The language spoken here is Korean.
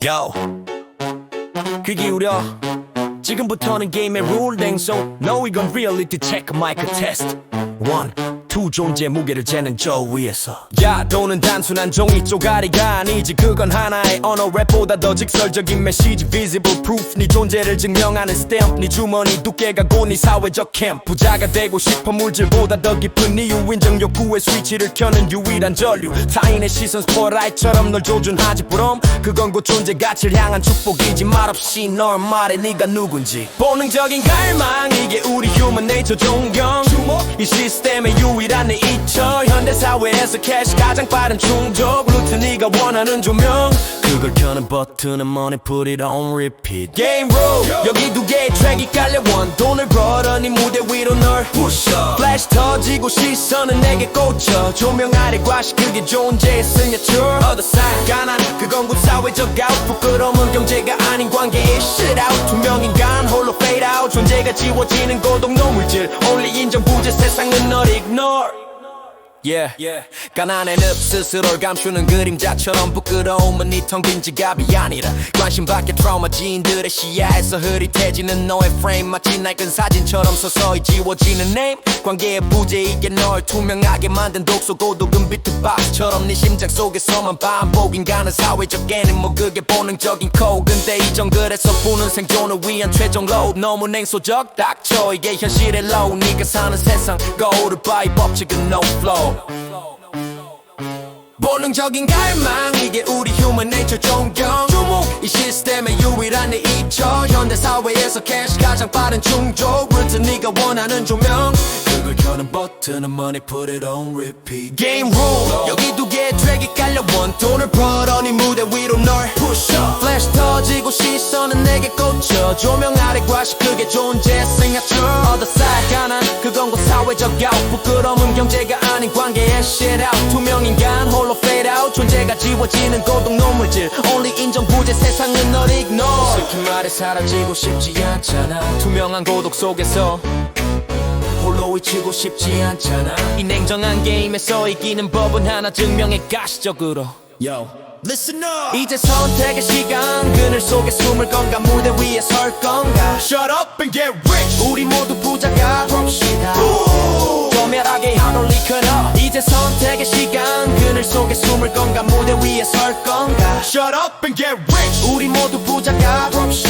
Yo, 귀 기울여 지금부터는 게임의 룰 댕송 No, we gon' reality check, mic test. 1, 두 존재 무게를 재는 저 위에서. 야 돈은 단순한 종이 쪼가리가 아니지. 그건 하나의 언어 랩보다 더 직설적인 메시지. Visible proof 네 존재를 증명하는 스탬프 네 주머니 두께가 곧네 사회적 캠프 부자가 되고 싶어 물질보다 더 깊은 이유. 인정 욕구의 스위치를 켜는 유일한 전류. 타인의 시선 스포라이처럼 널 조준하지 부럼. 그건 곧 존재 가치를 향한 축복이지. 말없이 널 말해 네가 누군지. 본능적인 갈망 이게 우리 휴먼 네이처 존경. 주목 이 시스템의 유 일한 내 이처. 현대사회에서 캐시 가장 빠른 충족. 루트 네가 원하는 조명. 그걸 켜는 버튼은 money put it on repeat. Game rule 여기 두 개의 트랙이 깔려. 원 돈을 벌어 네 무대 위로 널 push 터지고 시선은 내게 꽂혀. 조명 아래 과시 그게 존재의 signature Other side 가난 그건 곧 사회적 아웃 부끄러움은 경제가 아닌 관계의 shit out. 투명 인간 홀로 fade out. 존재가 지워지는 고독 노물질. Only 인정 부재 세상은 널 ignore Yeah, yeah. 가난한 늪 스스로를 감추는 그림자처럼 부끄러움은 이텅빈 지갑이 아니라 관심 밖의 트라우마 지인들의 시야에서 흐릿해지는 너의 프레임 마치 낡은 사진처럼 서서히 지워지는 네임 관계의 부재 이게 널 투명하게 만든 독소 고독은 비트박스처럼 네 심장 속에서만 반복 인간은 사회적 애니모 그게 본능적인 코 근데 이 정글에서 부는 생존을 위한 최종 로드 너무 냉소적 닥쳐. 이게 현실의 low. 네가 사는 세상 거울을 봐이 법칙은 no flow 본능적인 갈망 이게 우리 휴먼 네이처 존경 주목 이 시스템의 유일한 내 이처 현대 사회에서 캐시 가장 빠른 충족. 루트 네가 원하는 조명. 그걸 켜는 버튼은 money put it on repeat. Game rule. 여기 두 개의 트랙이 깔려 원 돈을 벌어 네 터지고 시선은 내게 꽂혀. 조명 아래 과시 그게 존재의 signature Other side 가난 그건 곧 사회적 아웃 부끄러움은 경제가 아닌 관계의 shit out. 투명 인간 홀로 fade out. 존재가 지워지는 고독 노물질. Only 인정 부재 세상은 널 ignore. 슬픈 말에 사라지고 싶지 않잖아. 투명한 고독 속에서 홀로 위치고 싶지 않잖아. 이 냉정한 게임에서 이기는 법은 하나 증명해 가시적으로. Yo Listen up. 이제 선택의 시간 그늘 속에 숨을 건가 무대 위에 설 건가? Shut up and get rich. 우리 모두 부자가 됩시다. 조멸하게 하늘 리커너 이제 선택의 시간 그늘 속에 숨을 건가 무대 위에 설 건가? Shut up and get rich. 우리 모두 부자가 됩시다